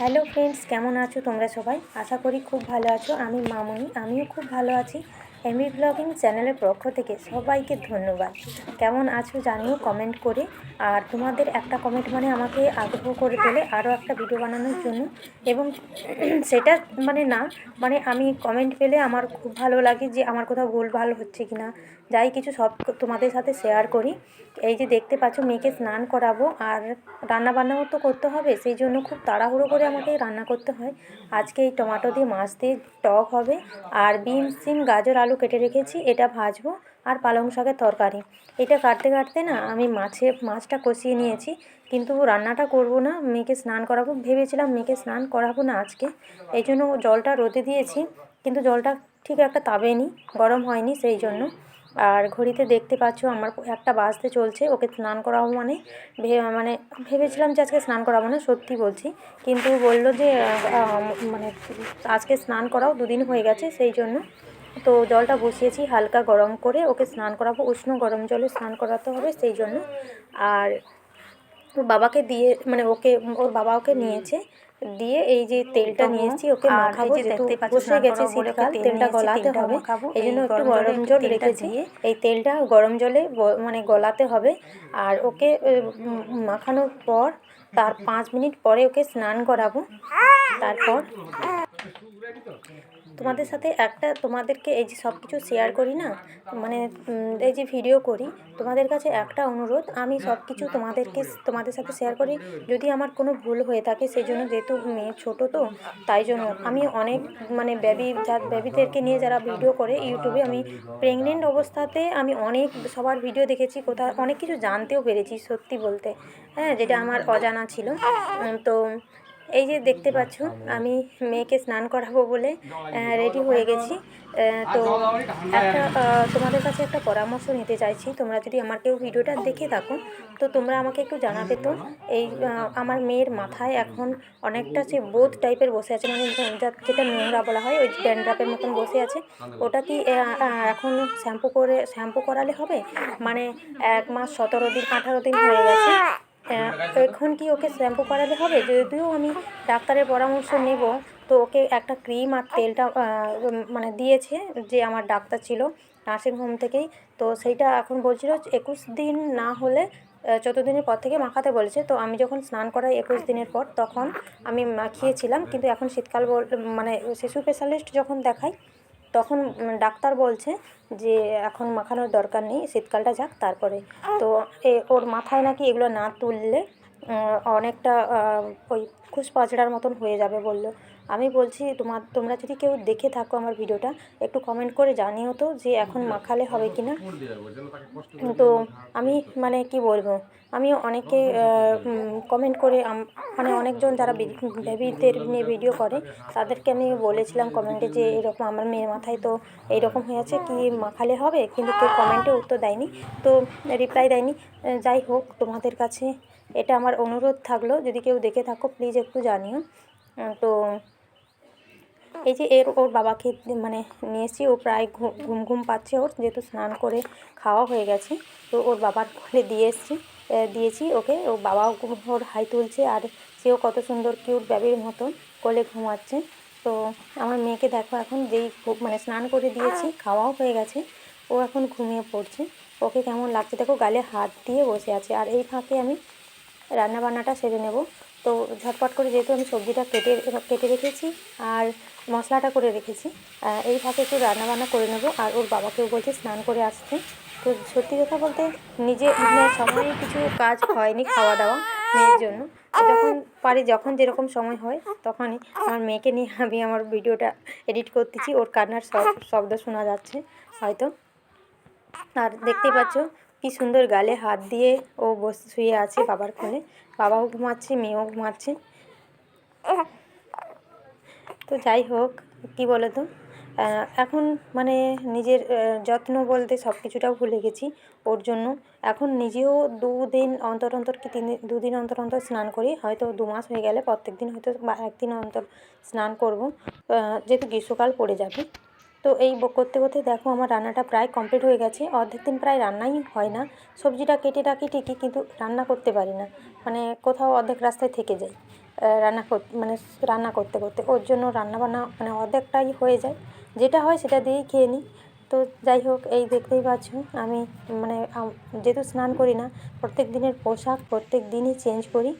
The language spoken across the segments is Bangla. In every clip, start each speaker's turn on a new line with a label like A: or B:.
A: হ্যালো ফ্রেন্ডস, কেমন আছো তোমরা সবাই? আশা করি খুব ভালো আছো। আমি মামনি, আমিও খুব ভালো আছি। এমবি ব্লগিং চ্যানেলের পক্ষ থেকে সবাইকে ধন্যবাদ। কেমন আছো জানিও কমেন্ট করে। আর তোমাদের একটা কমেন্ট মানে আমাকে আগ্রহ করে তোলে আরও একটা ভিডিও বানানোর জন্য। এবং সেটা মানে না মানে আমি কমেন্ট পেলে আমার খুব ভালো লাগে যে আমার কোথাও ভুল ভালো হচ্ছে কি না যাই কিছু সব তোমাদের সাথে শেয়ার করি। এই যে দেখতে পাচ্ছ, মেয়েকে স্নান করাবো আর রান্না বান্নাও তো করতে হবে, সেই জন্য খুব তাড়াহুড়ো করে আমাকে রান্না করতে হয়। আজকে এই টমেটো দিয়ে মাছ দিয়ে টক হবে আর বিন সিম, গাজর, আলু কেটে রেখেছি, এটা ভাজবো আর পালং শাকের তরকারি। এটা কাটতে কাটতে না আমি মাছে, মাছটা কষিয়ে নিয়েছি, কিন্তু রান্নাটা করব না, মেয়েকে স্নান করাবো। ভেবেছিলাম মেয়েকে স্নান করাবো না আজকে, এই জন্য জলটা রোদে দিয়েছি, কিন্তু জলটা ঠিক একটা তাবেনি, গরম হয়নি সেই জন্য। আর ঘড়িতে দেখতে পাচ্ছ আমার একটা বাজতে চলছে, ওকে স্নান করাবো মানে। মানে ভেবেছিলাম যে আজকে স্নান করাবো না, সত্যি বলছি। কিন্তু বলল যে মানে আজকে স্নান করাও দুদিন হয়ে গেছে, সেই জন্য। তো জলটা বসিয়েছি হালকা গরম করে, ওকে স্নান করাবো, উষ্ণ গরম জলে স্নান করাতে হবে সেই জন্য। আর বাবাকে দিয়ে মানে ওকে, ওর বাবা ওকে নিয়েছে। দিয়ে এই যে তেলটা নিয়েছি ওকে মাখাবো
B: দেখতে
A: বসে গেছে শীতকাল তেলটা গলাতে হবে। এই জন্য একটু
B: গরম জলে
A: রেখেছি এই তেলটা গরম জলে মানে গলাতে হবে। আর ওকে মাখানোর পর তার পাঁচ মিনিট পরে ওকে স্নান করাবো। তারপর তোমাদের সাথে একটা তোমাদেরকে এই যে সব কিছু শেয়ার করি না মানে এই যে ভিডিও করি, তোমাদের কাছে একটা অনুরোধ, আমি সব কিছু তোমাদেরকে, তোমাদের সাথে শেয়ার করি। যদি আমার কোনো ভুল হয়ে থাকে সেই জন্য যেহেতু মেয়ে ছোটো তো, তাই জন্য আমি অনেক মানে বেবি যা বেবিদেরকে নিয়ে যারা ভিডিও করে ইউটিউবে, আমি প্রেগনেন্ট অবস্থাতে আমি অনেক, সবার ভিডিও দেখেছি, কোথাও অনেক কিছু জানতেও পেরেছি সত্যি বলতে। হ্যাঁ যেটা আমার অজানা ছিল। তো এই যে দেখতে পাচ্ছ, আমি মেয়েকে স্নান করাবো বলে রেডি হয়ে গেছি। তো একটা তোমাদের কাছে একটা পরামর্শ নিতে চাইছি। তোমরা যদি আমার কেউ ভিডিওটা দেখে থাকো, তো তোমরা আমাকে একটু জানাবে তো। এই আমার মেয়ের মাথায় এখন অনেকটা সে বোধ টাইপের বসে আছে মানে যেটা নোংরা বলা হয়, ওই ড্যান্ড্রাপের মতন বসে আছে। ওটা কি এখন শ্যাম্পু করে, শ্যাম্পু করালে হবে? মানে এক মাস সতেরো দিন, আঠারো দিন হয়ে গেছে। এখন কি ওকে শ্যাম্পু করালে হবে? যদিও আমি ডাক্তারের পরামর্শ নেব তো ওকে একটা ক্রিম আর তেলটা মানে দিয়েছে যে আমার ডাক্তার ছিল নার্সিং হোম থেকেই। তো সেইটা এখন বলছিল একুশ দিন না হলে চোদ্দ দিনের পর থেকে মাখাতে বলেছে। তো আমি যখন স্নান করাই একুশ দিনের পর তখন আমি মাখিয়েছিলাম। কিন্তু এখন শীতকাল বল মানে শিশু স্পেশালিস্ট যখন দেখাই তখন ডাক্তার বলছে যে এখন মাখানোর দরকার নেই, শীতকালটা যাক তারপরে। তো এ, ওর মাথায় নাকি এগুলো না তুললে অনেকটা ওই খুশপাচড়ার মতন হয়ে যাবে বলল। আমি বলছি, তোমার, তোমরা যদি কেউ দেখে থাকো আমার ভিডিওটা, একটু কমেন্ট করে জানিও তো যে এখন মাখালে হবে কি না তো আমি মানে কি বলব, আমি অনেকে কমেন্ট করে মানে অনেকজন যারা বেবিদের নিয়ে ভিডিও করে, তাদেরকে আমি বলেছিলাম কমেন্টে যে, এরকম আমার মেয়ের মাথায় তো এইরকম হয়েছে কি মাখালে হবে? কিন্তু কেউ কমেন্টে উত্তর দেয়নি, তো রিপ্লাই দেয়নি। যাই হোক, তোমাদের কাছে এটা আমার অনুরোধ থাকল, যদি কেউ দেখে থাকো প্লিজ একটু জানিও। তো এই যে এর, ওর বাবাকে মানে নিয়ে এসেছি, ও প্রায় ঘুম ঘুম পাচ্ছে ওর, যেহেতু স্নান করে খাওয়া হয়ে গেছে, তো ওর বাবার কোলে দিয়ে এসেছি দিয়েছি ওকে, ও বাবাও ওর হাই তুলছে, আর সেও কত সুন্দর কিউট বেবির মতন কোলে ঘুমাচ্ছে। তো আমার মেয়েকে দেখো এখন, যেই মানে স্নান করে দিয়েছি, খাওয়াও হয়ে গেছে, ও এখন ঘুমিয়ে পড়ছে। ওকে কেমন লাগছে? দেখো গালে হাত দিয়ে বসে আছে, আর এই ফাঁকে আমি রান্না বান্নাটা সেরে নেব। তো ঝটপট করে যেহেতু আমি সবজিটা কেটে কেটে রেখেছি আর মশলাটা করে রেখেছি এই ফাঁকে একটু রান্না বান্না করে নেব আর ওর বাবাকেও বলছে স্নান করে আসতে। তো সত্যি কথা বলতে নিজে মানে সময়ে কিছু কাজ হয়নি খাওয়া দাওয়া মেয়ের জন্য। যখন পারি, যখন যেরকম সময় হয় তখনই আমার মেয়েকে নিয়ে আমি আমার ভিডিওটা এডিট করতেছি। ওর কান্নার শব্দ শোনা যাচ্ছে হয়তো। আর দেখতেই পাচ্ছ কি সুন্দর গালে হাত দিয়ে ও বসে, শুয়ে আছে বাবার কোলে। বাবাও ঘুমাচ্ছে, মেয়েও ঘুমাচ্ছে। তো যাই হোক, কি বলো তো এখন মানে নিজের যত্ন বলতে সব কিছুটাও ভুলে গেছি ওর জন্য। এখন নিজেও দুদিন অন্তর অন্তর কি তিন দিন, দুদিন অন্তর অন্তর স্নান করি। হয়তো দু মাস হয়ে গেলে প্রত্যেক দিন হয়তো বা একদিন অন্তর স্নান করব। যেহেতু গ্রীষ্মকাল পড়ে যাবে। তো এই করতে করতে দেখো আমার রান্নাটা প্রায় কমপ্লিট হয়ে গেছে। অর্ধেক দিন প্রায় রান্নাই হয় না। সবজিটা কেটে রাখি ঠিকই কিন্তু রান্না করতে পারি না। মানে কোথাও অর্ধেক রাস্তায় থেকে যাই রান্না মানে রান্না করতে করতে। ওর জন্য রান্নাবান্না মানে অর্ধেকটাই হয়ে যায়। যেটা হয় সেটা দিয়েই খেয়ে নিই। তো যাই হোক, এই দেখতেই পাচ্ছ, আমি মানে যেহেতু স্নান করি না, প্রত্যেক দিনের পোশাক প্রত্যেক দিনই চেঞ্জ করি।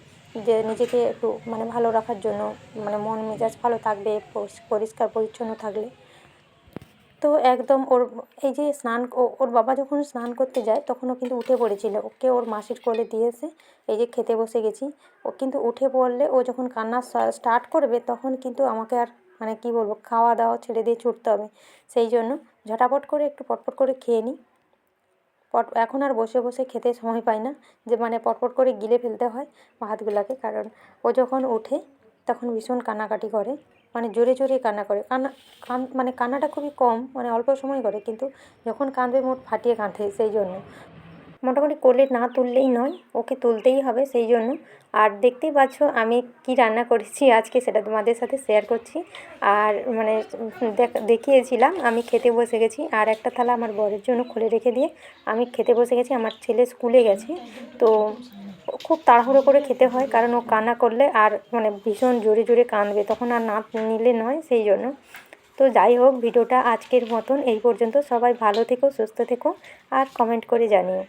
A: যে নিজেকে একটু মানে ভালো রাখার জন্য মানে মন মেজাজ ভালো থাকবে পরিষ্কার পরিচ্ছন্ন থাকলে। তো একদম ওর, এই যে স্নান ওর বাবা যখন স্নান করতে যায় তখন ও কিন্তু উঠে পড়েছিল। ওকে ওর মাসির কোলে দিয়ে এসে এই যে খেতে বসে গেছি। ও কিন্তু উঠে পড়লে ও যখন কান্না স্টার্ট করবে তখন কিন্তু আমাকে আর মানে কী বলব, খাওয়া দাওয়া ছেড়ে দিয়ে ছুটতে হবে। সেই জন্য ঝটাপট করে একটু পটপট করে খেয়ে নিই। পট, এখন আর বসে বসে খেতে সময় পাই না যে মানে পটপট করে গিলে ফেলতে হয় ভাতগুলোকে। কারণ ও যখন ওঠে তখন ভীষণ কান্নাকাটি করে। মানে জোরে জোরে কান্না করে। কান্না, কান মানে কান্নাটা খুবই কম মানে অল্প সময় করে, কিন্তু যখন কাঁদবে মোট ফাটিয়ে কাঁদে সেই জন্য। মোটামুটি কোলে না তুললেই নয়, ওকে তুলতেই হবে সেই জন্য। আর দেখতেই পাচ্ছ আমি কি রান্না করেছি আজকে, সেটা তোমাদের সাথে শেয়ার করছি। আর মানে দেখ- দেখিয়েছিলাম, আমি খেতে বসে গেছি, আর একটা থালা আমার বরের জন্য খুলে রেখে দিয়ে আমি খেতে বসে গেছি, আমার ছেলে স্কুলে গেছে। তো খুব তাড়াহুড়ো করে খেতে হয়, কারণ ও কান্না করলে আর মানে ভীষণ জোরে জোরে কাঁদবে, তখন আর না নিলে নয় সেই জন্য। তো যাই হোক, ভিডিওটা আজকের মতন এই পর্যন্ত। সবাই ভালো থেকো, সুস্থ থেকো, আর কমেন্ট করে জানিও।